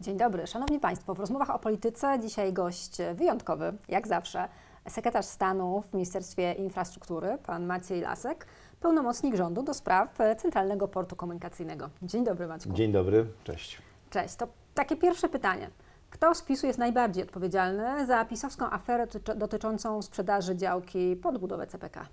Dzień dobry, Szanowni Państwo. W rozmowach o polityce dzisiaj gość wyjątkowy, jak zawsze, sekretarz stanu w Ministerstwie Infrastruktury, pan Maciej Lasek, pełnomocnik rządu do spraw Centralnego Portu Komunikacyjnego. Dzień dobry, Maćku. Dzień dobry, cześć. Cześć. To takie pierwsze pytanie. Kto z PiSu jest najbardziej odpowiedzialny za pisowską aferę dotyczącą sprzedaży działki pod budowę CPK?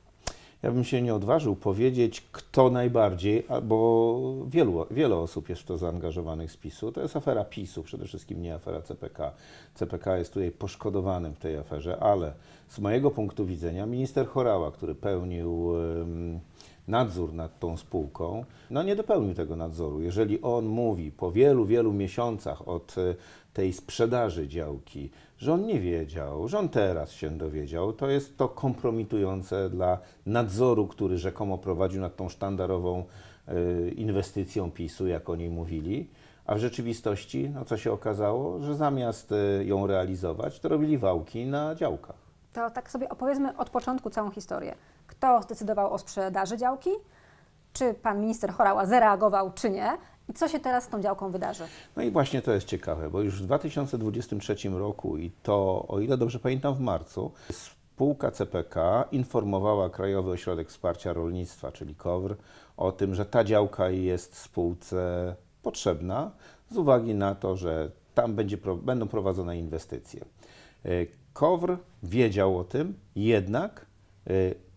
Ja bym się nie odważył powiedzieć, kto najbardziej, bo wielu, wiele osób jest w to zaangażowanych z PiSu. To jest afera PiSu, przede wszystkim nie afera CPK. CPK jest tutaj poszkodowanym w tej aferze, ale z mojego punktu widzenia minister Chorała, który pełnił em, nadzór nad tą spółką, no nie dopełnił tego nadzoru. Jeżeli on mówi po wielu, wielu miesiącach od e, tej sprzedaży działki, że on nie wiedział, że on teraz się dowiedział, to jest to kompromitujące dla nadzoru, który rzekomo prowadził nad tą sztandarową e, inwestycją PiSu, jak o niej mówili. A w rzeczywistości, no co się okazało, że zamiast e, ją realizować, to robili wałki na działkach. To tak sobie opowiedzmy od początku całą historię. Kto zdecydował o sprzedaży działki? Czy pan minister Chorała zareagował, czy nie? I co się teraz z tą działką wydarzy? No i właśnie to jest ciekawe, bo już w 2023 roku i to, o ile dobrze pamiętam, w marcu, spółka CPK informowała Krajowy Ośrodek Wsparcia Rolnictwa, czyli KOWR, o tym, że ta działka jest spółce potrzebna z uwagi na to, że tam będzie, będą prowadzone inwestycje. E, KOWR wiedział o tym, jednak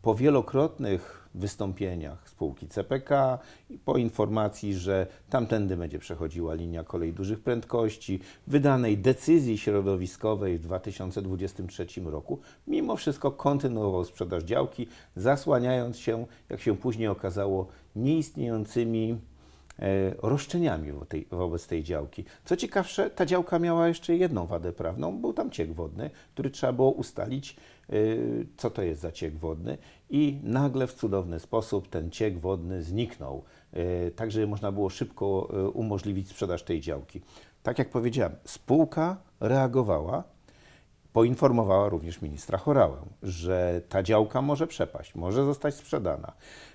po wielokrotnych wystąpieniach spółki CPK i po informacji, że tamtędy będzie przechodziła linia kolei dużych prędkości, wydanej decyzji środowiskowej w 2023 roku, mimo wszystko kontynuował sprzedaż działki, zasłaniając się, jak się później okazało, nieistniejącymi roszczeniami wo- tej, wobec tej działki. Co ciekawsze, ta działka miała jeszcze jedną wadę prawną. Był tam ciek wodny, który trzeba było ustalić, e, co to jest za ciek wodny i nagle w cudowny sposób ten ciek wodny zniknął. E, Także można było szybko e, umożliwić sprzedaż tej działki. Tak jak powiedziałem, spółka reagowała, poinformowała również ministra Chorałę, że ta działka może przepaść, może zostać sprzedana.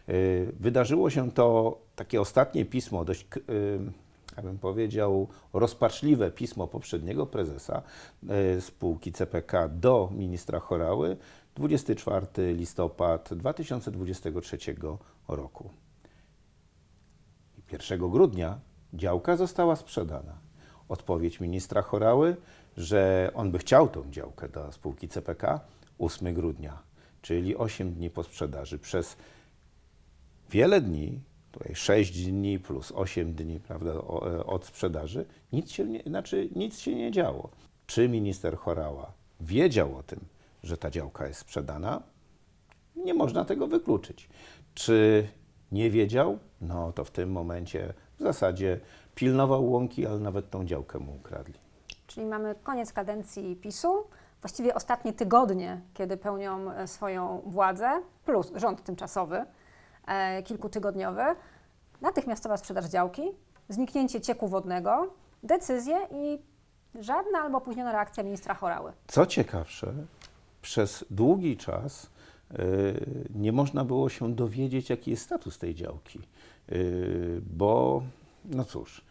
Y, Wydarzyło się to takie ostatnie pismo, dość, y, ja bym powiedział, rozpaczliwe pismo poprzedniego prezesa y, spółki CPK do ministra Chorały 24 listopad 2023 roku. I 1 grudnia działka została sprzedana. Odpowiedź ministra Chorały, że on by chciał tą działkę do spółki CPK 8 grudnia, czyli 8 dni po sprzedaży. Przez wiele dni, tutaj 6 dni plus 8 dni prawda, e, od sprzedaży, nic się, nie, znaczy nic się nie działo. Czy minister Chorała wiedział o tym, że ta działka jest sprzedana? Nie można tego wykluczyć. Czy nie wiedział? No to w tym momencie w zasadzie pilnował łąki, ale nawet tą działkę mu ukradli. Czyli mamy koniec kadencji PiSu, właściwie ostatnie tygodnie, kiedy pełnią e, swoją władzę, plus rząd tymczasowy, e, kilkutygodniowy, natychmiastowa sprzedaż działki, zniknięcie cieku wodnego, decyzje i żadna albo opóźniona reakcja ministra Chorały. Co ciekawsze, przez długi czas y, nie można było się dowiedzieć, jaki jest status tej działki, Y, bo no cóż,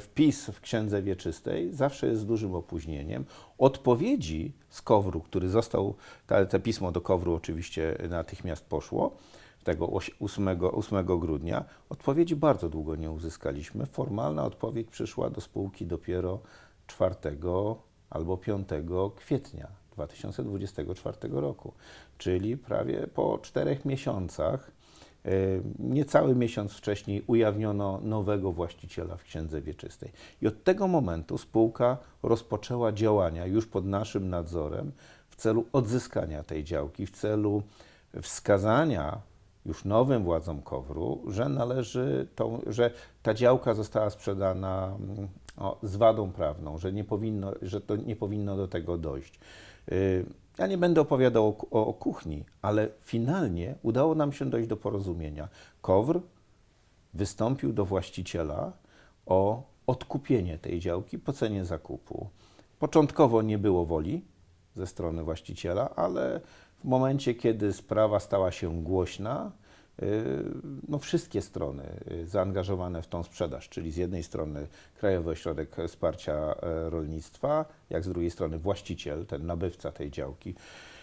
wpis w księdze wieczystej zawsze jest z dużym opóźnieniem. Odpowiedzi z Kowru, który został, te, pismo do Kowru oczywiście natychmiast poszło, tego oś- 8, 8 grudnia, odpowiedzi bardzo długo nie uzyskaliśmy. Formalna odpowiedź przyszła do spółki dopiero 4 albo 5 kwietnia 2024 roku, czyli prawie po czterech miesiącach. E, Niecały miesiąc wcześniej ujawniono nowego właściciela w Księdze Wieczystej. I od tego momentu spółka rozpoczęła działania już pod naszym nadzorem w celu odzyskania tej działki, w celu wskazania już nowym władzom Kowru, że należy tą, że ta działka została sprzedana mm, z wadą prawną, że, nie powinno, że to nie powinno do tego dojść. Ja nie będę opowiadał o, o, o kuchni, ale finalnie udało nam się dojść do porozumienia. Kowr wystąpił do właściciela o odkupienie tej działki po cenie zakupu. Początkowo nie było woli ze strony właściciela, ale w momencie, kiedy sprawa stała się głośna, no, wszystkie strony y, zaangażowane w tą sprzedaż, czyli z jednej strony Krajowy Ośrodek Wsparcia e, Rolnictwa, jak z drugiej strony właściciel, ten nabywca tej działki, y,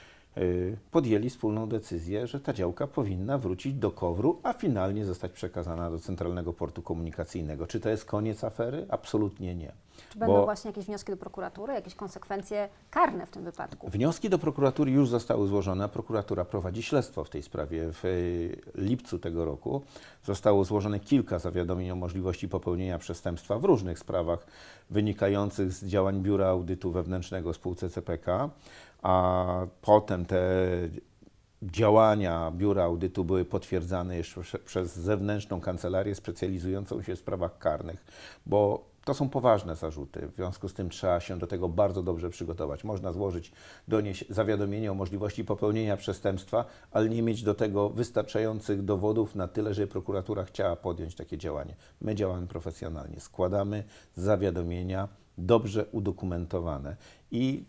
podjęli wspólną decyzję, że ta działka powinna wrócić do Kowru, a finalnie zostać przekazana do Centralnego Portu Komunikacyjnego. Czy to jest koniec afery? Absolutnie nie. Czy będą Bo- właśnie jakieś wnioski do prokuratury, jakieś konsekwencje karne w tym wypadku? Wnioski do prokuratury już zostały złożone. a Prokuratura prowadzi śledztwo w tej sprawie. W y, lipcu tego roku zostało złożone kilka zawiadomień o możliwości popełnienia przestępstwa w różnych sprawach wynikających z działań Biura Audytu Wewnętrznego spółce CPK, a potem te działania Biura Audytu były potwierdzane jeszcze prze- przez zewnętrzną kancelarię specjalizującą się w sprawach karnych, bo to są poważne zarzuty. W związku z tym trzeba się do tego bardzo dobrze przygotować. Można złożyć donieś zawiadomienie o możliwości popełnienia przestępstwa, ale nie mieć do tego wystarczających dowodów na tyle, żeby prokuratura chciała podjąć takie działanie. My działamy profesjonalnie. Składamy zawiadomienia dobrze udokumentowane i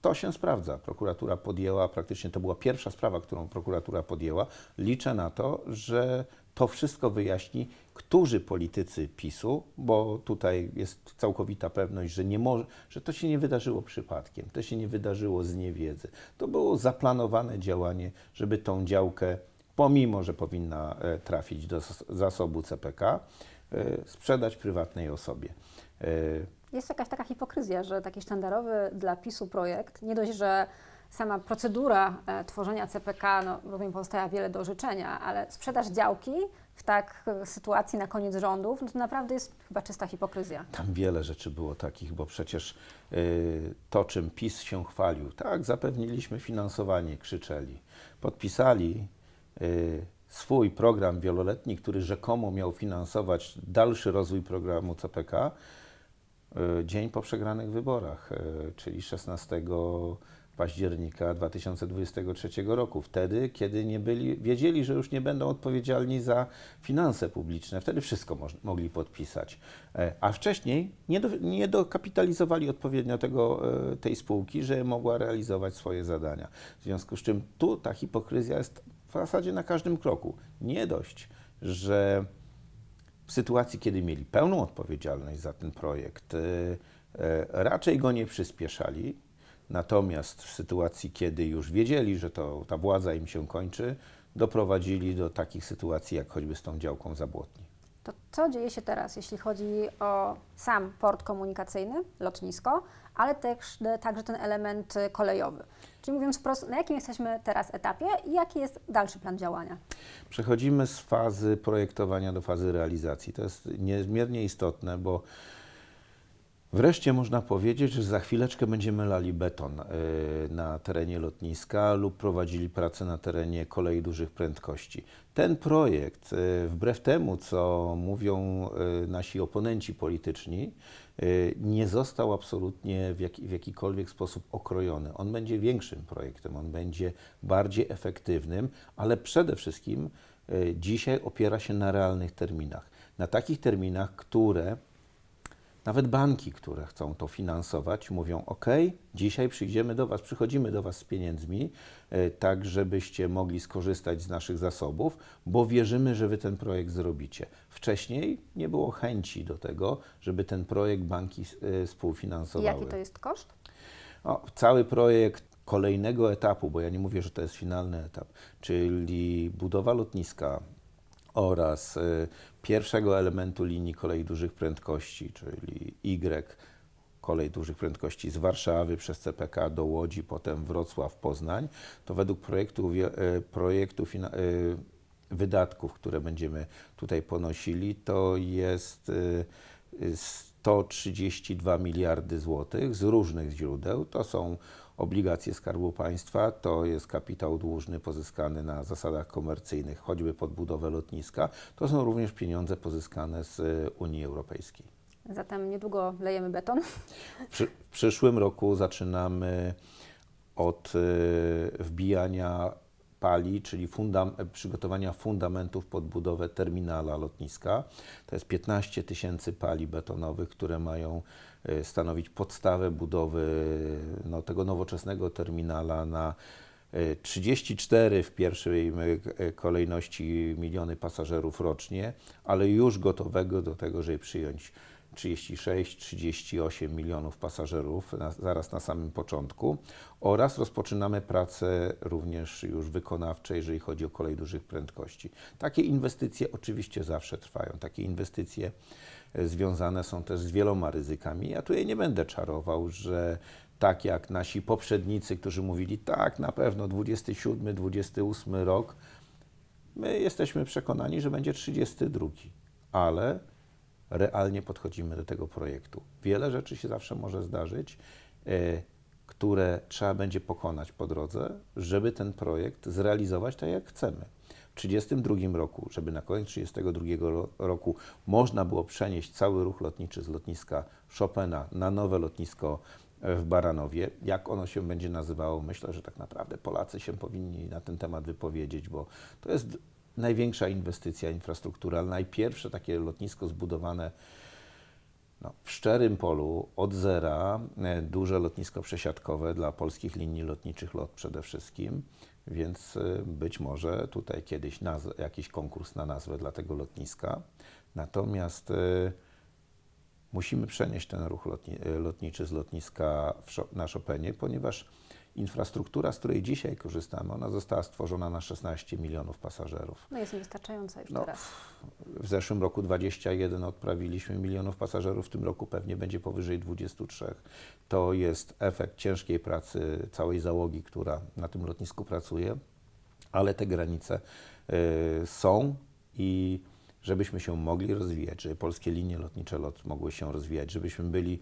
to się sprawdza. Prokuratura podjęła, praktycznie to była pierwsza sprawa, którą prokuratura podjęła. Liczę na to, że to wszystko wyjaśni, którzy politycy PiSu, bo tutaj jest całkowita pewność, że, nie może, że to się nie wydarzyło przypadkiem, to się nie wydarzyło z niewiedzy. To było zaplanowane działanie, żeby tą działkę, pomimo że powinna e, trafić do zas- zasobu CPK, e, sprzedać prywatnej osobie. Jest jakaś taka hipokryzja, że taki sztandarowy dla PiSu projekt, nie dość, że sama procedura e, tworzenia CPK, no rozumiem, pozostawia wiele do życzenia, ale sprzedaż działki w tak e, sytuacji na koniec rządów, no to naprawdę jest chyba czysta hipokryzja. Tam wiele rzeczy było takich, bo przecież y, to, czym PiS się chwalił, tak, zapewniliśmy finansowanie, krzyczeli. Podpisali y, swój program wieloletni, który rzekomo miał finansować dalszy rozwój programu CPK dzień po przegranych wyborach, y, czyli 16 października 2023 roku. Wtedy, kiedy nie byli, wiedzieli, że już nie będą odpowiedzialni za finanse publiczne. Wtedy wszystko mogli podpisać. E, A wcześniej nie, do, nie dokapitalizowali odpowiednio tego, e, tej spółki, że mogła realizować swoje zadania. W związku z czym tu ta hipokryzja jest w zasadzie na każdym kroku. Nie dość, że w sytuacji, kiedy mieli pełną odpowiedzialność za ten projekt, e, e, raczej go nie przyspieszali. Natomiast w sytuacji, kiedy już wiedzieli, że to, ta władza im się kończy, doprowadzili do takich sytuacji, jak choćby z tą działką Zabłotni. Co dzieje się teraz, jeśli chodzi o sam port komunikacyjny, lotnisko, ale też, także ten element y, kolejowy? Czyli mówiąc wprost, na jakim jesteśmy teraz etapie i jaki jest dalszy plan działania? Przechodzimy z fazy projektowania do fazy realizacji. To jest niezmiernie istotne, bo wreszcie można powiedzieć, że za chwileczkę będziemy lali beton y, na terenie lotniska lub prowadzili pracę na terenie kolei dużych prędkości. Ten projekt, y, wbrew temu, co mówią y, nasi oponenci polityczni, nie został absolutnie w, jaki, w jakikolwiek sposób okrojony. On będzie większym projektem, on będzie bardziej efektywnym, ale przede wszystkim dzisiaj opiera się na realnych terminach. Na takich terminach, które nawet banki, które chcą to finansować, mówią: OK, dzisiaj przyjdziemy do Was, przychodzimy do Was z pieniędzmi, e, tak żebyście mogli skorzystać z naszych zasobów, bo wierzymy, że Wy ten projekt zrobicie. Wcześniej nie było chęci do tego, żeby ten projekt banki e, I współfinansowały. jaki to jest koszt? O, cały projekt kolejnego etapu, bo ja nie mówię, że to jest finalny etap, czyli budowa lotniska oraz y, pierwszego elementu linii kolei dużych prędkości, czyli Y, kolej dużych prędkości z Warszawy przez CPK do Łodzi, potem Wrocław, Poznań, to według projektu, y, projektu y, wydatków, które będziemy tutaj ponosili, to jest y, y, 132 miliardy złotych z różnych źródeł. To są obligacje Skarbu Państwa, to jest kapitał dłużny pozyskany na zasadach komercyjnych, choćby pod budowę lotniska. To są również pieniądze pozyskane z y, Unii Europejskiej. Zatem niedługo lejemy beton. W, przy, w przyszłym roku zaczynamy od y, wbijania pali, czyli fundam, przygotowania fundamentów pod budowę terminala lotniska. To jest 15 tysięcy pali betonowych, które mają y, stanowić podstawę budowy no, tego nowoczesnego terminala na E, 34 w pierwszej e, kolejności miliony pasażerów rocznie, ale już gotowego do tego, żeby przyjąć 36-38 milionów pasażerów na, zaraz na samym początku oraz rozpoczynamy pracę również już wykonawcze, jeżeli chodzi o kolej dużych prędkości. Takie inwestycje oczywiście zawsze trwają. Takie inwestycje e, związane są też z wieloma ryzykami. Ja tutaj nie będę czarował, że tak jak nasi poprzednicy, którzy mówili tak, na pewno 27, 28 rok, my jesteśmy przekonani, że będzie 32, ale realnie podchodzimy do tego projektu. Wiele rzeczy się zawsze może zdarzyć, e, które trzeba będzie pokonać po drodze, żeby ten projekt zrealizować tak, jak chcemy. W 1932 roku, żeby na koniec 1932 ro- roku można było przenieść cały ruch lotniczy z lotniska Chopina na nowe lotnisko e, w Baranowie. Jak ono się będzie nazywało, myślę, że tak naprawdę Polacy się powinni na ten temat wypowiedzieć, bo to jest największa inwestycja infrastrukturalna, najpierwsze takie lotnisko zbudowane no, w szczerym polu od zera, e, duże lotnisko przesiadkowe dla polskich linii lotniczych LOT przede wszystkim, więc e, być może tutaj kiedyś jakiś konkurs na nazwę dla tego lotniska. Natomiast e, musimy przenieść ten ruch lotni- lotniczy z lotniska na Chopinie, ponieważ infrastruktura, z której dzisiaj korzystamy, ona została stworzona na 16 milionów pasażerów. No jest niewystarczająca już No, teraz. W zeszłym roku 21 odprawiliśmy milionów pasażerów, w tym roku pewnie będzie powyżej 23. To jest efekt ciężkiej pracy całej załogi, która na tym lotnisku pracuje, ale te granice y, są i żebyśmy się mogli rozwijać, żeby polskie linie lotnicze LOT mogły się rozwijać, żebyśmy byli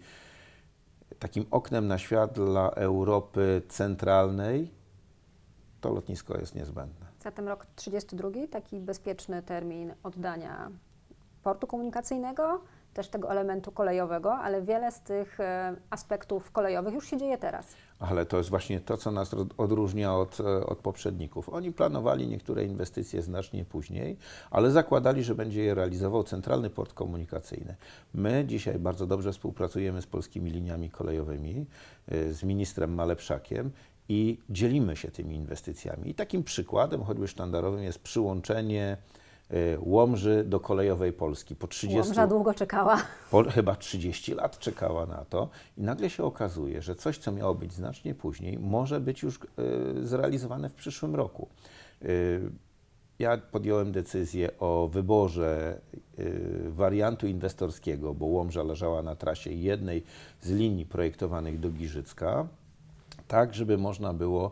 takim oknem na świat dla Europy centralnej, to lotnisko jest niezbędne. Zatem rok 32, taki bezpieczny termin oddania portu komunikacyjnego, też tego elementu kolejowego, ale wiele z tych e, aspektów kolejowych już się dzieje teraz. Ale to jest właśnie to, co nas odróżnia od, e, od poprzedników. Oni planowali niektóre inwestycje znacznie później, ale zakładali, że będzie je realizował Centralny Port Komunikacyjny. My dzisiaj bardzo dobrze współpracujemy z polskimi liniami kolejowymi, y, z ministrem Malepszakiem i dzielimy się tymi inwestycjami. I takim przykładem, choćby sztandarowym, jest przyłączenie Łomży do kolejowej Polski po 30 Łomża długo czekała. po, chyba 30 lat czekała na to i nagle się okazuje, że coś, co miało być znacznie później, może być już y, zrealizowane w przyszłym roku. Y, ja podjąłem decyzję o wyborze y, wariantu inwestorskiego, bo Łomża leżała na trasie jednej z linii projektowanych do Giżycka, tak, żeby można było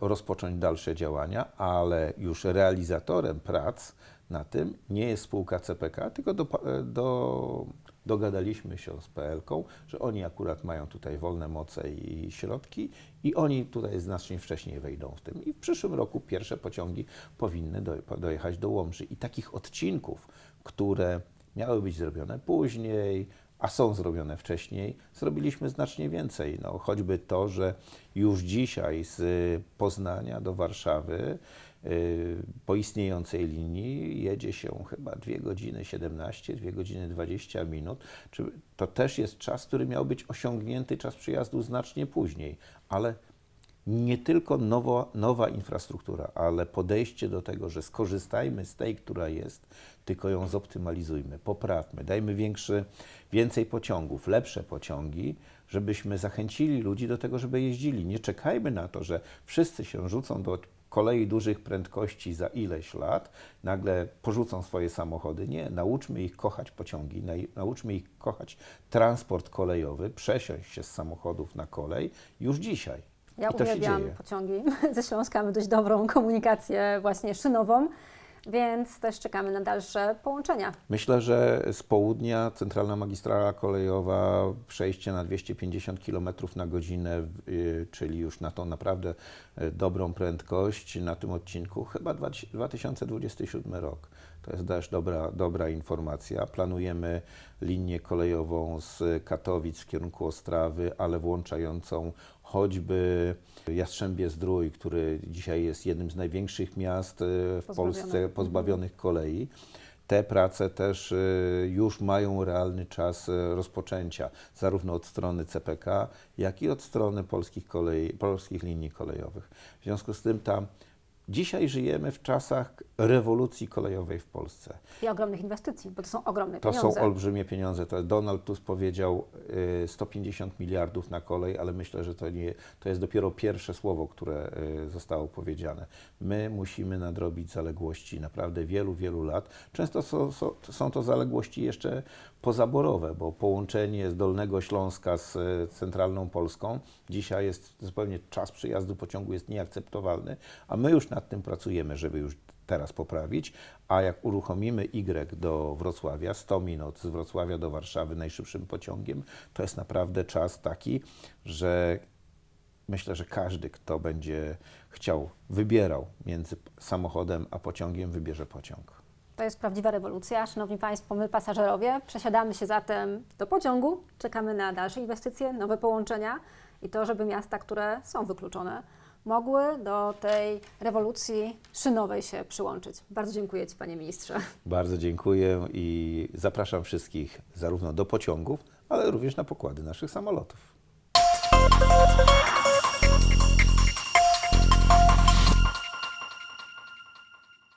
rozpocząć dalsze działania, ale już realizatorem prac na tym nie jest spółka CPK, tylko do, e, do, dogadaliśmy się z PLK, że oni akurat mają tutaj wolne moce i środki i oni tutaj znacznie wcześniej wejdą w tym. I w przyszłym roku pierwsze pociągi powinny do, dojechać do Łomży. I takich odcinków, które miały być zrobione później, a są zrobione wcześniej, zrobiliśmy znacznie więcej. No, choćby to, że już dzisiaj z Poznania do Warszawy y, po istniejącej linii jedzie się chyba 2 godziny 17, 2 godziny 20 minut. To też jest czas, który miał być osiągnięty, czas przyjazdu znacznie później, ale nie tylko nowo, nowa infrastruktura, ale podejście do tego, że skorzystajmy z tej, która jest, tylko ją zoptymalizujmy, poprawmy, dajmy większy, więcej pociągów, lepsze pociągi, żebyśmy zachęcili ludzi do tego, żeby jeździli. Nie czekajmy na to, że wszyscy się rzucą do kolei dużych prędkości za ileś lat, nagle porzucą swoje samochody. Nie, nauczmy ich kochać pociągi, nauczmy ich kochać transport kolejowy, przesiąść się z samochodów na kolej już dzisiaj. Ja I uwielbiam pociągi. Ze Śląska mamy dość dobrą komunikację właśnie szynową, więc też czekamy na dalsze połączenia. Myślę, że z południa centralna magistrala kolejowa, przejście na 250 km na godzinę, y, czyli już na tą naprawdę y, dobrą prędkość na tym odcinku, chyba dwa- 2027 rok. To jest też dobra, dobra informacja. Planujemy linię kolejową z Katowic w kierunku Ostrawy, ale włączającą choćby Jastrzębie Zdrój, który dzisiaj jest jednym z największych miast y, w Pozbawione. Polsce pozbawionych kolei Te prace też y, już mają realny czas y, rozpoczęcia, zarówno od strony CPK, jak i od strony polskich, kolei, polskich linii kolejowych. W związku z tym ta, dzisiaj żyjemy w czasach rewolucji kolejowej w Polsce. I ogromnych inwestycji, bo to są ogromne To pieniądze. są olbrzymie pieniądze. To Donald Tusk powiedział y, 150 miliardów na kolej, ale myślę, że to, nie, to jest dopiero pierwsze słowo, które y, zostało powiedziane. My musimy nadrobić zaległości naprawdę wielu, wielu lat. Często są, są, to zaległości jeszcze pozaborowe, bo połączenie z Dolnego Śląska z y, centralną Polską dzisiaj jest zupełnie czas przyjazdu pociągu jest nieakceptowalny, a my już nad tym pracujemy, żeby już teraz poprawić, a jak uruchomimy Y do Wrocławia, 100 minut z Wrocławia do Warszawy najszybszym pociągiem, to jest naprawdę czas taki, że myślę, że każdy, kto będzie chciał, wybierał między samochodem a pociągiem, wybierze pociąg. To jest prawdziwa rewolucja. Szanowni Państwo, my pasażerowie przesiadamy się zatem do pociągu, czekamy na dalsze inwestycje, nowe połączenia i to, żeby miasta, które są wykluczone, mogły do tej rewolucji szynowej się przyłączyć. Bardzo dziękuję Ci, Panie Ministrze. Bardzo dziękuję i zapraszam wszystkich zarówno do pociągów, ale również na pokłady naszych samolotów.